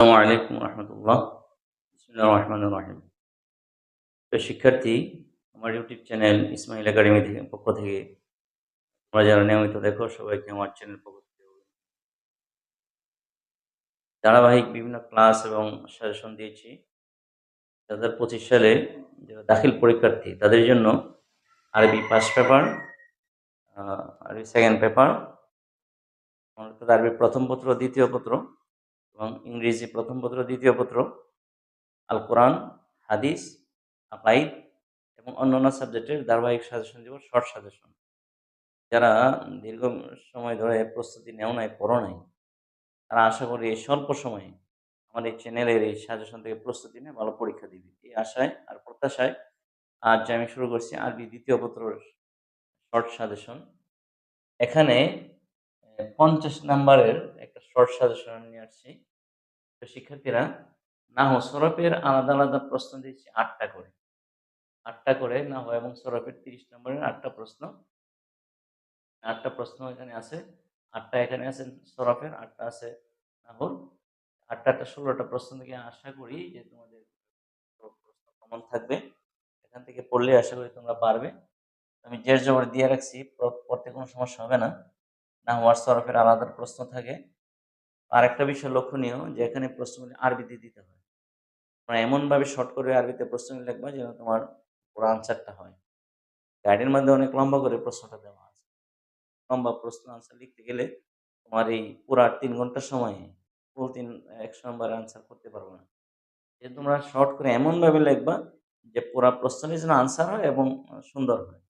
আসসালামু আলাইকুম রহমতুল্লাহ। রহমান রাহিম। শিক্ষার্থী, আমার ইউটিউব চ্যানেল ইসমাইল একাডেমি থেকে পক্ষ থেকে তোমরা যারা নিয়মিত দেখো, সবাইকে আমার চ্যানেল পক্ষ থেকে ধারাবাহিক বিভিন্ন ক্লাস এবং সাজেশন দিয়েছি। দু হাজার পঁচিশ সালে যারা দাখিল পরীক্ষার্থী, তাদের জন্য আরবি ফার্স্ট পেপার আরবি সেকেন্ড পেপার আরবি প্রথম পত্র, দ্বিতীয় পত্র এবং ইংরেজি প্রথম পত্র, দ্বিতীয় পত্র আল কোরআন হাদিস, আকাইদ এবং অন্যান্য সাবজেক্টের ধারাবাহিক সাজেশন দিব, শর্ট সাজেশন। যারা দীর্ঘ সময় ধরে প্রস্তুতি নেও নাই, পড়ো নাই, তারা আশা করি এই স্বল্প সময়ে আমার এই চ্যানেলের এই সাজেশন থেকে প্রস্তুতি নিয়ে ভালো পরীক্ষা দিবে। এই আশায় আর প্রত্যাশায় আজ আমি শুরু করছি আরবি দ্বিতীয় পত্রের শর্ট সাজেশন। এখানে পঞ্চাশ নাম্বারের একটা শর্ট সাজেশন নিয়ে আসছি। তো শিক্ষার্থীরা, না নাহ সরফের আলাদা আলাদা প্রশ্ন দিয়েছি, আটটা করে। আটটা করে না নাহ এবং সরফের তিরিশ নম্বরের আটটা প্রশ্ন। আটটা প্রশ্ন এখানে আছে, আটটা এখানে আছে সরফের, আটটা আছে নাহর আটটা আটটা ষোলোটা প্রশ্ন থেকে আশা করি যে তোমাদের প্রশ্ন কমন থাকবে। এখান থেকে পড়লে আশা করি তোমরা পারবে। আমি জের জবর দিয়ে রাখছি পড়তে কোনো সমস্যা হবে না। না হওয়ার সরফের আলাদা প্রশ্ন থাকে। আর একটা বিষয় লক্ষণীয় যে এখানে প্রশ্নগুলি আরবিতে দিতে হয়। তোমরা এমনভাবে শর্ট করে আরবিতে প্রশ্নগুলি লিখবা যেন তোমার পুরো আনসারটা হয়। গাইডের মধ্যে অনেক লম্বা করে প্রশ্নটা দেওয়া আছে। লম্বা প্রশ্ন আনসার লিখতে গেলে তোমার এই পুরা তিন ঘণ্টা সময়ে পুরো তিন, একশো নম্বর আনসার করতে পারব না। যে তোমরা শর্ট করে এমনভাবে লিখবা যে পুরা প্রশ্নের যেন আনসার হয় এবং সুন্দর হয়।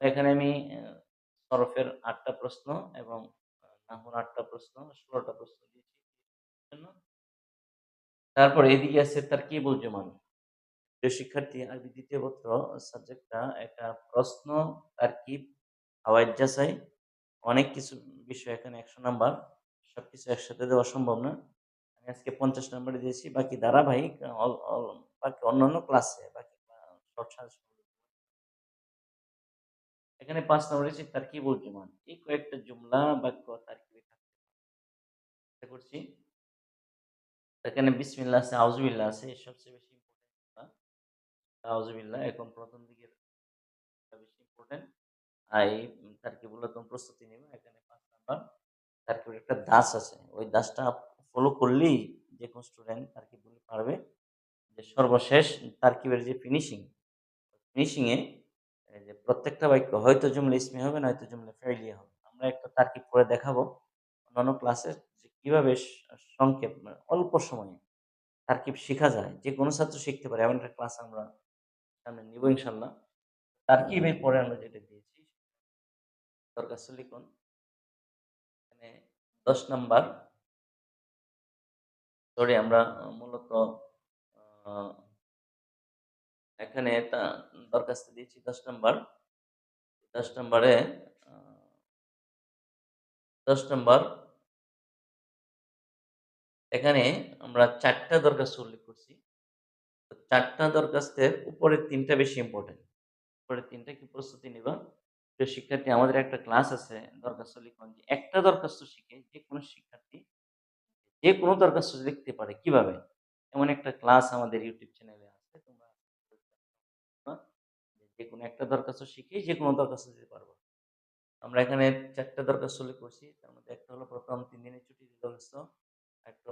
এখানে আমি সরফের আটটা প্রশ্ন এবং নাহর আটটা প্রশ্ন, ষোলোটা প্রশ্ন দিয়েছি। তারপর এদিকে আছে তার কি বলছে প্রিয় শিক্ষার্থী, আরবি দ্বিতীয় পত্র সাবজেক্টটা একটা প্রশ্ন তারকিব হাওয়াইজ যাচাই অনেক কিছু বিষয় এখানে একশো নাম্বার, সবকিছু একসাথে দেওয়া সম্ভব না। আমি আজকে পঞ্চাশ নাম্বারে দিয়েছি, বাকি ধারাবাহিক বাকি অন্যান্য ক্লাসে বাকি শর্ট সাজেশন এখানে পাঁচ নম্বর রয়েছে তার কি বলছে মান এই কয়েকটা জুমলা বাক্য তার করছি এখানে বিসমিল্লাহ আছে আউজুবিল্লাহ আছে সবচেয়ে বেশি ইম্পর্টেন্ট আউজুবিল্লাহ এখন প্রথম দিকে বেশি ইম্পর্টেন্ট আর এই তার কি বলে তুমি প্রস্তুতি নেবে। এখানে পাঁচ নাম্বার তার কি একটা দাস আছে। ওই দাসটা ফলো করলেই যে কোনো স্টুডেন্ট তার কি বলে পারবে। যে সর্বশেষ তারকিবের যে ফিনিশিং ফিনিশিং এ এই যে প্রত্যেকটা বাক্য, হয়তো জুমলে ইসমি হবে, নয়তো জুমলে ফেলিয়ে হবে। আমরা একটা তারকিব করে দেখাবো অন্যান্য ক্লাসে যে কীভাবে সংক্ষেপ মানে অল্প সময়ে তারকিব শেখা যায়, যে কোনো ছাত্র শিখতে পারে, এমন একটা ক্লাস আমরা সামনে নিব ইনশাল্লাহ তারকিবের পরে আমরা যেটা দিয়েছি দরকার লিখুন। এখানে দশ নাম্বার। সরি আমরা মূলত এখানে দরখাস্ত দিয়েছি দশ নম্বর। দশ নম্বরে দশ নম্বর, এখানে আমরা চারটা দরখাস্ত উল্লেখ করছি। চারটা দরখাস্তের উপরে তিনটা বেশি ইম্পর্টেন্ট উপরে তিনটা কি প্রস্তুতি নিবা? প্রিয় শিক্ষার্থী, আমাদের একটা ক্লাস আছে দরখাস্ত লিখন যে একটা দরখাস্ত শিখে যে কোনো শিক্ষার্থী যে কোনো দরখাস্ত লিখতে পারে। কীভাবে? এমন একটা ক্লাস আমাদের ইউটিউব চ্যানেলে আছে তোমরা যে কোনো একটা দরখাস্ত শিখে যে কোনো দরখাস্ত দিতে পারব। আমরা এখানে চারটা দরখাস্ত উল্লেখ করছি, তার মধ্যে একটা হলো প্রথম তিন দিনের ছুটি দরখাস্ত, একটা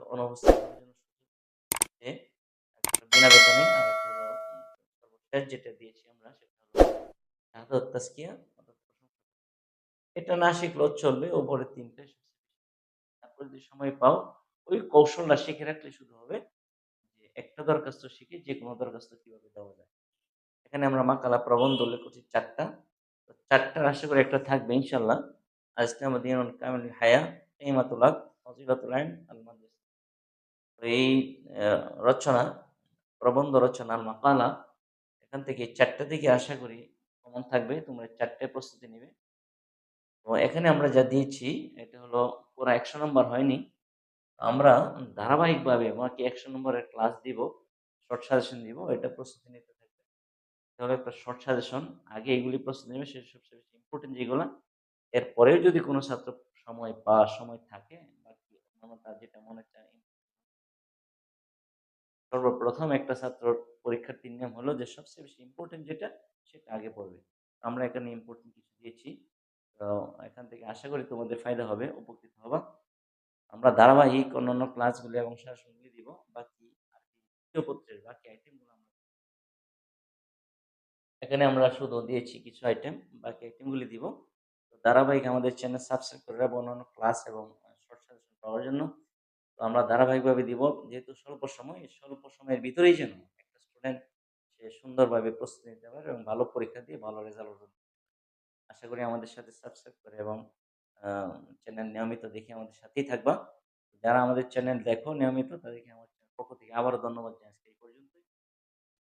একটা আর একটা যেটা দিয়েছি আমরা সেটা হলো এটা না শিখলেও চলবে ওপরে তিনটে তারপর যদি সময় পাও, ওই কৌশলটা শিখে রাখলে শুধু হবে যে একটা দরখাস্ত শিখে যে কোনো দরখাস্ত কীভাবে দেওয়া যায়। এখানে আমরা মাকালা প্রবন্ধ উল্লেখ করছি চারটা চারটার আশা করে একটা থাকবে ইনশাল্লাহ আজকে আমাদের কামিল হায়া ইমাতুল হক, ফজিলাতুল এই রচনা, প্রবন্ধ রচনা মাকালা, এখান থেকে চারটা থেকে আশা করি কমন থাকবে, তোমরা চারটে প্রস্তুতি নেবে। তো এখানে আমরা যা দিয়েছি, এটা হলো পুরো একশো নম্বর হয়নি। আমরা ধারাবাহিকভাবে আমাকে একশো নম্বরের ক্লাস দিব, শর্ট সাজেশন দিব, এটা প্রস্তুতি নিতে তাহলে একটা শর্ট সাজেশন আগে এগুলি প্রস্তুতি নেবে সে সবচেয়ে বেশি ইম্পর্টেন্ট যেগুলো এরপরেও যদি কোনো ছাত্র সময় বা সময় থাকে বা কি অন্যান্য তার যেটা মনে চায় সর্বপ্রথম একটা ছাত্র পরীক্ষার্থীর নিয়ম হলো যে সবচেয়ে বেশি ইম্পোর্টেন্ট যেটা সেটা আগে পড়বে। আমরা এখানে ইম্পর্টেন্ট কিছু দিয়েছি। তো এখান থেকে আশা করি তোমাদের ফায়দা হবে, উপকৃত হবা। আমরা ধারাবাহিক অন্যান্য ক্লাসগুলি এবং সাজেশনগুলি দিব। বাকি দ্বিতীয় পত্রের বাকি আইটেমগুলো এখানে আমরা শুধু দিয়েছি কিছু আইটেম, বাকি আইটেমগুলি দিব। তো ধারাবাহিক আমাদের চ্যানেল সাবস্ক্রাইব করে রাখব অন্যান্য ক্লাস এবং শর্ট সাজেশন পাওয়ার জন্য। তো আমরা ধারাবাহিকভাবে দিব। যেহেতু স্বল্প সময়, এই স্বল্প সময়ের ভিতরেই যেন একটা স্টুডেন্ট সে সুন্দরভাবে প্রস্তুতি নিতে পারে এবং ভালো পরীক্ষা দিয়ে ভালো রেজাল্ট অর্জন। আশা করি আমাদের সাথে সাবস্ক্রাইব করে এবং চ্যানেল নিয়মিত দেখে আমাদের সাথেই থাকবা। যারা আমাদের চ্যানেল দেখো নিয়মিত তাদেরকে আমার পক্ষ থেকে আবারও ধন্যবাদ জানাচ্ছি।